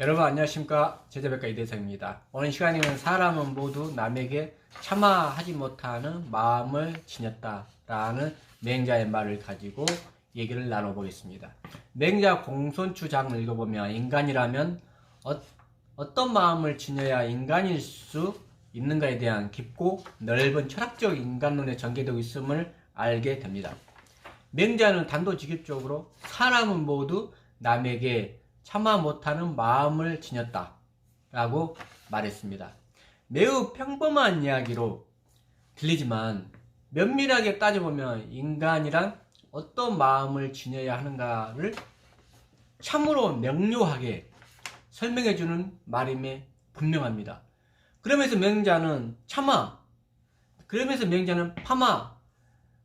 여러분 안녕하십니까? 제자백과 이대성입니다. 오늘 시간에는 사람은 모두 남에게 참아하지 못하는 마음을 지녔다 라는 맹자의 말을 가지고 얘기를 나눠보겠습니다. 맹자 공손추장을 읽어보면 인간이라면 어, 떤 마음을 지녀야 인간일 수 있는가에 대한 깊고 넓은 철학적 인간론에 전개되고 있음을 알게 됩니다. 맹자는 단도직입적으로 사람은 모두 남에게 참아 못하는 마음을 지녔다. 라고 말했습니다. 매우 평범한 이야기로 들리지만 면밀하게 따져보면 인간이란 어떤 마음을 지녀야 하는가를 참으로 명료하게 설명해주는 말임에 분명합니다. 그러면서 맹자는 참아, 그러면서 맹자는 파마,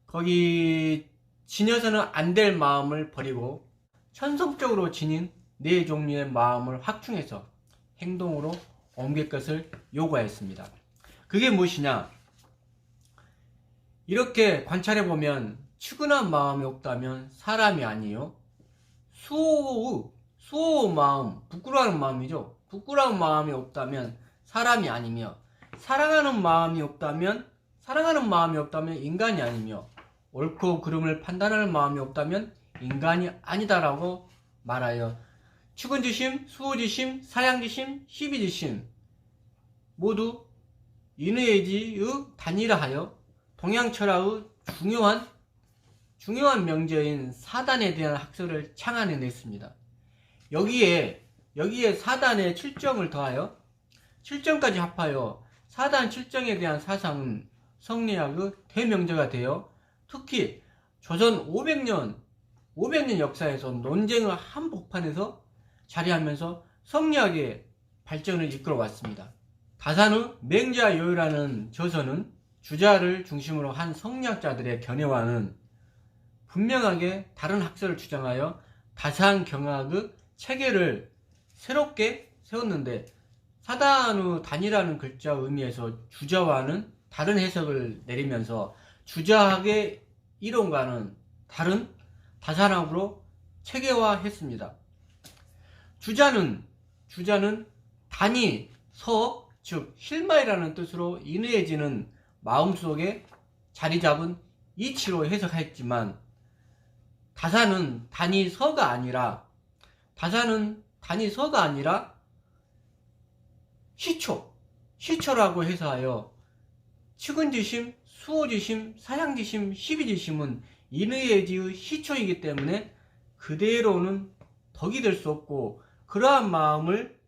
거기 지녀서는 안 될 마음을 버리고 천성적으로 지닌 네 종류의 마음을 확충해서 행동으로 옮길 것을 요구하였습니다. 그게 무엇이냐? 이렇게 관찰해 보면 측은한 마음이 없다면 사람이 아니요. 수호, 수호 마음, 부끄러워하는 마음이죠. 부끄러운 마음이 없다면 사람이 아니며 사랑하는 마음이 없다면 사랑하는 마음이 없다면 인간이 아니며 옳고 그름을 판단하는 마음이 없다면 인간이 아니다라고 말하여 축은지심, 수호지심, 사양지심, 시비지심 모두 인의지의 단일화하여 동양철학의 중요한 중요한 명제인 사단에 대한 학설을 창안해냈습니다. 여기에 여기에 사단의 7점을 더하여 7점까지 합하여 사단 7점에 대한 사상은 성리학의 대명제가 되어 특히 조선 500년 500년 역사에서 논쟁의 한복판에서 자리하면서 성리학의 발전을 이끌어 왔습니다. 다산의 맹자요유라는 저서는 주자를 중심으로 한 성리학자들의 견해와는 분명하게 다른 학설을 주장하여 다산 경학의 체계를 새롭게 세웠는데 사단의 단이라는 글자 의미에서 주자와는 다른 해석을 내리면서 주자학의 이론과는 다른 다산학으로 체계화했습니다. 주자는 주자는 단이 서, 즉 실마이라는 뜻으로 인의해지는 마음속에 자리 잡은 이치로 해석했지만 다산은 단이 서가 아니라 다산은 단이 서가 아니라 시초 시초라고 해서하여 측은지심, 수호지심, 사양지심, 시비지심은 인의해지의 시초이기 때문에 그대로는 덕이 될 수 없고 그러한 마음을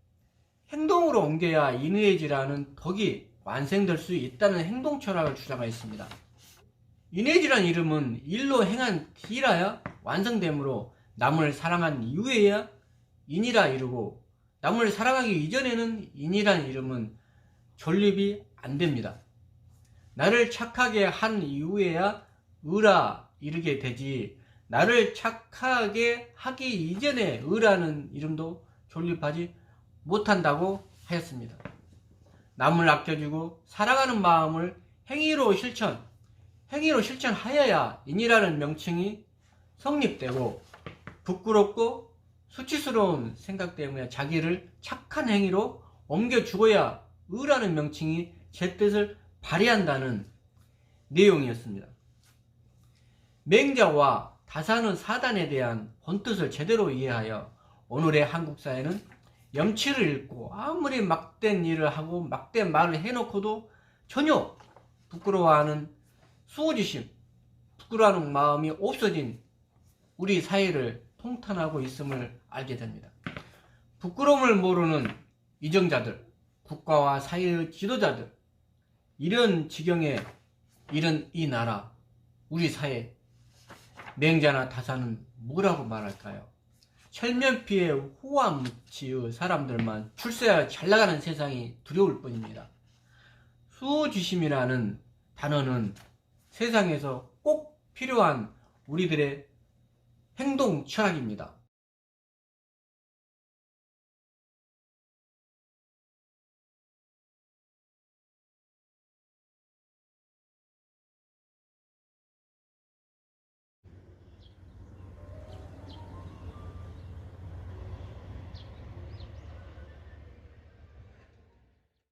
행동으로 옮겨야 인의해지라는 덕이 완성될 수 있다는 행동 철학을 주장하였습니다. 인의해지란 이름은 일로 행한 뒤라야 완성되므로 남을 사랑한 이후에야 인이라 이르고 남을 사랑하기 이전에는 인이란 이름은 존립이 안 됩니다. 나를 착하게 한 이후에야 의라 이르게 되지 나를 착하게 하기 이전에 의라는 이름도 존립하지 못한다고 하였습니다. 남을 아껴주고 사랑하는 마음을 행위로 실천, 행위로 실천하여야 인이라는 명칭이 성립되고 부끄럽고 수치스러운 생각 때문에 자기를 착한 행위로 옮겨 주어야 의라는 명칭이 제 뜻을 발휘한다는 내용이었습니다. 맹자와 다산은 사단에 대한 본뜻을 제대로 이해하여 오늘의 한국 사회는 염치를 잃고 아무리 막된 일을 하고 막된 말을 해놓고도 전혀 부끄러워하는 수호지심, 부끄러워하는 마음이 없어진 우리 사회를 통탄하고 있음을 알게 됩니다. 부끄러움을 모르는 이정자들, 국가와 사회의 지도자들, 이런 지경에 이른 이 나라, 우리 사회, 맹자나 다사는 뭐라고 말할까요? 철면피해 호암치의 사람들만 출세야 잘 나가는 세상이 두려울 뿐입니다. 수호지심이라는 단어는 세상에서 꼭 필요한 우리들의 행동 철학입니다.